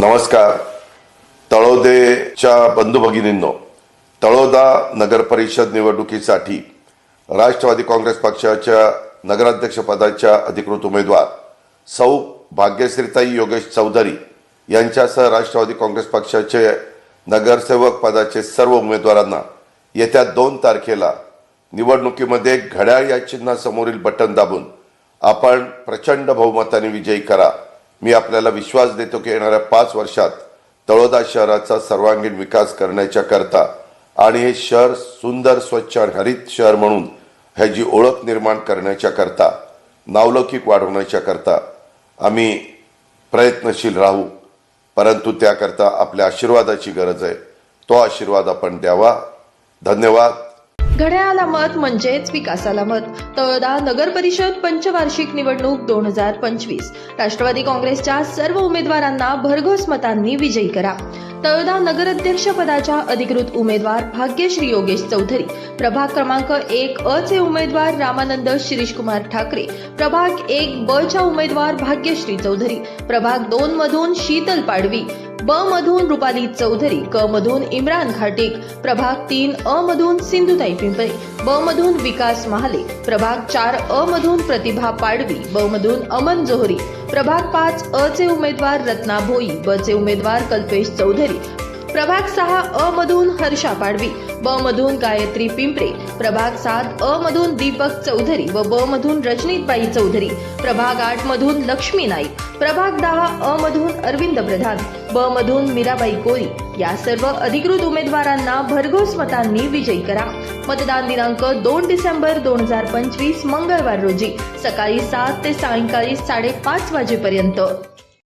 नमस्कार. तळोदेच्या बंधू भगिनींनो तळोदा नगर परिषद निवडणुकीसाठी राष्ट्रवादी काँग्रेस पक्षाच्या नगराध्यक्षपदाच्या अधिकृत उमेदवार सौ भाग्यश्रीताई योगेश चौधरी यांच्यासह राष्ट्रवादी काँग्रेस पक्षाचे नगरसेवक पदाचे सर्व उमेदवारांना येत्या दोन तारखेला निवडणुकीमध्ये घड्याळ या चिन्हासमोरील बटन दाबून आपण प्रचंड बहुमताने विजयी करा. मी आपल्याला विश्वास देतो की येणाऱ्या पाच वर्षात तळोदा शहराचा सर्वांगीण विकास करण्याच्या करता आणि हे शहर सुंदर स्वच्छ आणि हरित शहर म्हणून ह्याची ओळख निर्माण करण्याच्या करता नावलौकिक वाढवण्याच्या करता आम्ही प्रयत्नशील राहू. परंतु त्याकरता आपल्या आशीर्वादाची गरज आहे. तो आशीर्वाद आपण द्यावा. धन्यवाद. घड्याळाला मत म्हणजेच विकासाला मत. तळोदा नगर परिषद पंचवार्षिक निवडणूक दोन हजार पंचवीस. राष्ट्रवादी काँग्रेसच्या सर्व उमेदवारांना भरघोस मतांनी विजयी करा. तळोदा नगराध्यक्षपदाच्या अधिकृत उमेदवार भाग्यश्री योगेश चौधरी. प्रभाग क्रमांक एक अ चे उमेदवार रामानंद शिरीषकुमार ठाकरे. प्रभाग एक ब च्या उमेदवार भाग्यश्री चौधरी. प्रभाग दोन मधून शीतल पाडवी. ब मधून रुपाली चौधरी क मधून इम्रान घाटिक प्रभाग तीन अ मधून सिंधुताई पिंपळे ब मधून विकास महाले प्रभाग चार अ मधून प्रतिभा पाडवी ब मधून अमन जोहरी प्रभाग पाच अ चे उमेदवार रत्ना भोई ब चे उमेदवार कल्पेश चौधरी प्रभाग सहा अ मधून हर्षा पाडवी ब मधून गायत्री पिंपरे प्रभाग सात अ मधून दीपक चौधरी व ब मधून रजनीतबाई चौधरी प्रभाग आठ मधून लक्ष्मी नाईक प्रभाग दहा अ मधून अरविंद प्रधान ब मधून मीराबाई कोरी या सर्व अधिकृत उमेदवारांना भरघोस मतांनी विजयी करा. मतदान दिनांक दोन डिसेंबर दोन हजार पंचवीस मंगळवार रोजी सकाळी सात ते सायंकाळी साडेपाच वाजेपर्यंत.